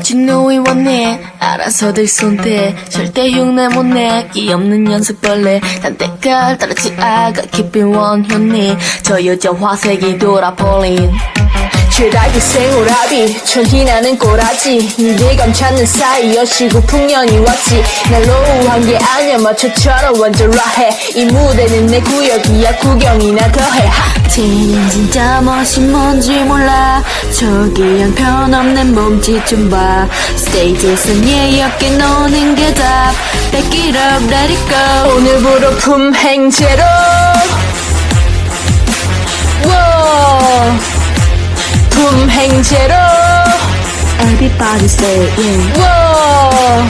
know it 왔네 알아서들 손대. 절대 흉내 못내. 끼 없는 연습벌레. 난 때깔 따르지 아가 keeping 원효니 저 여자 화색이 돌아버린 최다기 생오라비. 천희나는 꼬라지. 니대감 찾는 사이 여시고 풍년이 왔지. 날 노후한 게 아니야. 마초처럼 완전 라해. 이 무대는 내 구역이야. 구경이나 더해. 하! 쟤는 진짜 멋이 뭔지 몰라. 저기 형편없는 몸짓 좀봐. 스테이지에선 얘 어깨 노는 게 답. Back it up let it go. 오늘부로 품행제로 워 품행제로. Everybody say yeah. 워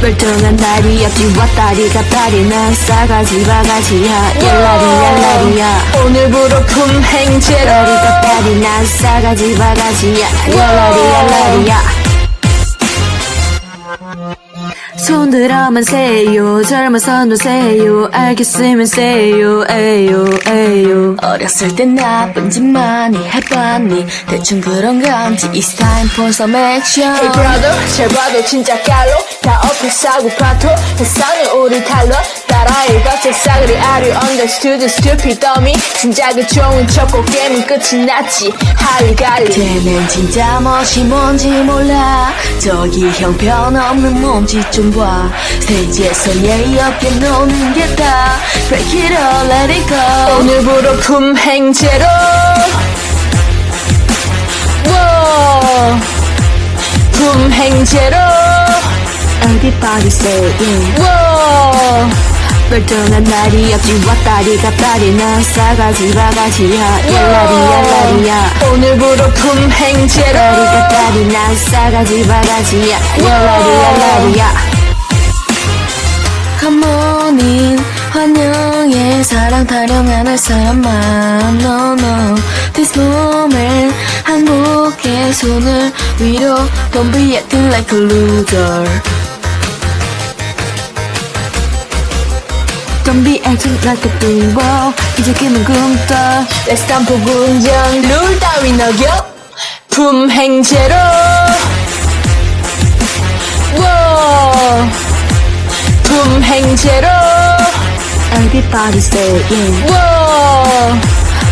멀쩡한 날이 없지 왔다리 갔다리 난 싸가지 바가지야. 옐라리 옐라리야. 오늘부로 품 행제로. 다리 갔다리 난 싸가지 바가지야. 옐라리 옐라리야 손들어만 세요. 젊어서 노세요. 알겠으면 세요. 에요 에요. 어렸을 땐 나쁜 짓 많이 해봤니? 대충 그런 건지 It's time for some action. Hey brother. 잘 봐도 진짜 깔로. 다 어필 싸고 파토 세상을 우리 탈러 따라해 겉에 싸그리 you understood stupid dummy 진짜 그 좋은 척고 게임은 끝이 났지. 할리갈리. 쟤는 진짜 멋이 뭔지 몰라. 저기 형편없는 몸짓 좀봐. 스테이지에서 예의 없게 노는 게다. Break it all let it go. 오늘부로 품행제로. 워 품행제로. Everybody say yeah 워 멀쩡한 날이 없지. 왔다리 갔다리 난 싸가지 바가지야. 옐라리 옐라리야. 오늘부로 품행제로. 다리 갔다리 난 싸가지 바가지야. 옐라리 옐라리야. 굿모닝 환영해. 사랑 타령하는 사람만. No no. This moment. 항복해 손을 위로. Don't be acting like a loser Don't be acting like a 뚱보 이제 그만 굶떠 내 스탬프 군정 룰 따윈 어겨. 품행제로. 워 품행제로. Everybody say yeah 워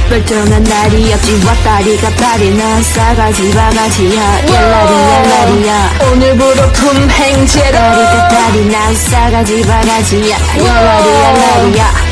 멀쩡한 날이 없지. 왔다리 갔다리 난 싸가지 바가지야 옐라리 옐라리야 오늘부로 품행제로. 다리 갔다리 난 싸가지 바가지야 옐라리 옐라리야